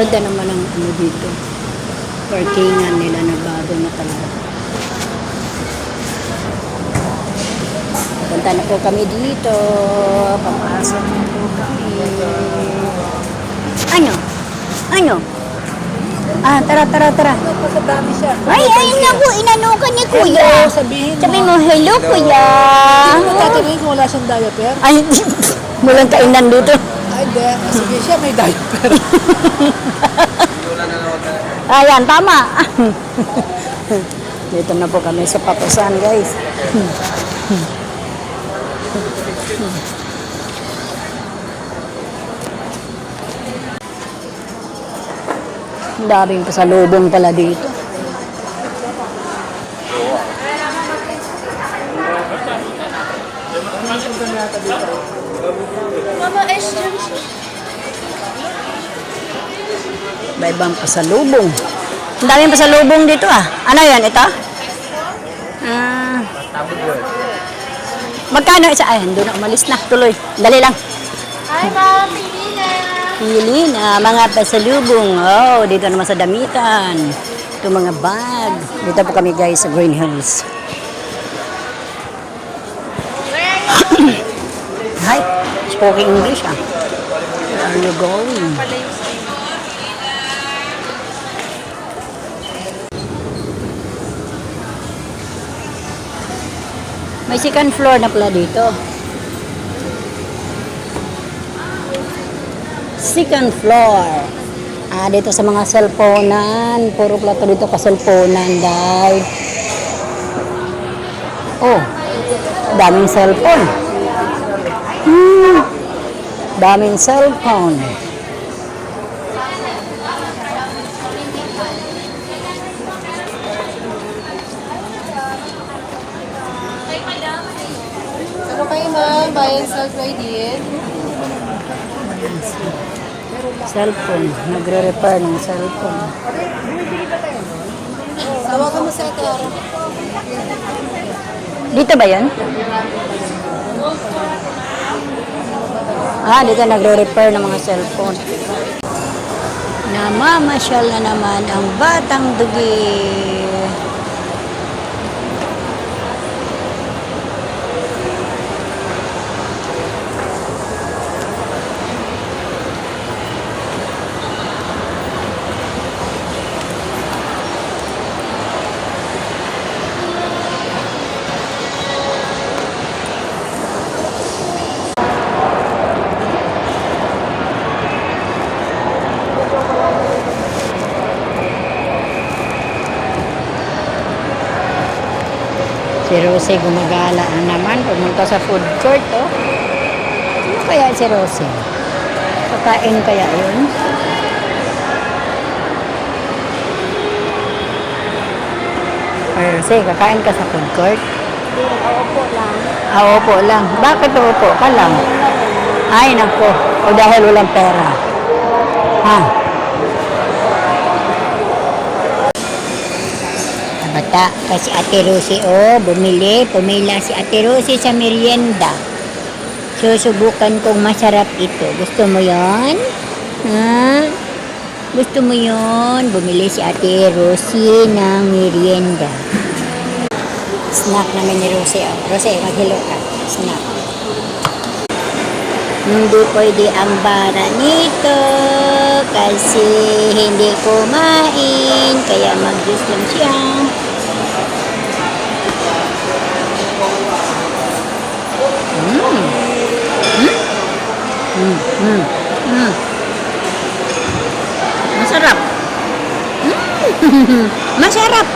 Ganda naman ang ano dito. Parkingan nila na bago na talaga. Punta na po kami dito. Papasok na po kami. Ano? Ano? Ah, tara, tara, tara. Pagkadami siya. Ay, ay, naku, inanukan ni kuya. Hello, sabihin mo. Sabi mo, hello, kuya. Hindi mo tatanungin kung wala siyang diaper? Ay, walang kainan dito. Hindi. Sige siya, may diaper. Ayan, tama. Dito na po kami sa papasan, guys. Ang daming pasalubong pala dito. Mama, S dyan. May ibang pasalubong. Ang daming pasalubong dito ah. Ano yan? Ito? Ah. Magkano isa? Ay, doon na umalis na. Tuloy. Dali lang. Hi, Mom. Pilina. Pili na mga pasalubong. Oh, dito naman sa damitan. Ito mga bag. Dito po kami guys sa Green Hills. Hi. Spoken English ah. Where are you going? May second floor na pala dito. Second floor. Ah, dito sa mga cellphonean. Puro plato dito ka cellphonean, dahil. Oh, daming cellphone. Hmm, daming cellphone. Ano kayo, Ma'am? Buy and sell credit? Cellphone. Nagre-repair ng cellphone. Tawagan mo sa ito, Ara. Dito ba yan? Ah, dito nagre-repair ng mga cellphone. Namamasyal na naman ang batang dugi. Si Rosy gumagala na naman. Pumunta sa food court, oh. Ano kaya si Rosy? Kakain kaya yun? Ay, Rosy, kakain ka sa food court? Opo lang. Ah, lang. Bakit opo ka lang? Ay, nako. O dahil walang pera. Ha? Bata, kasi Ate Rosie, oh, bumili, pumila si Ate Rosie sa merienda. Susubukan kong masarap ito. Gusto mo yon? Ha? Gusto mo yon? Bumili si Ate Rosie ng merienda. Snack namin ni Rosie. Oh. Rosie, maghilo ka. Snack. Hindi pwede ang bara nito kasi hindi kumain kaya mag-juice lang siya. Mm. Mm. Mm. Mm. Mm. Masarap. Masarap.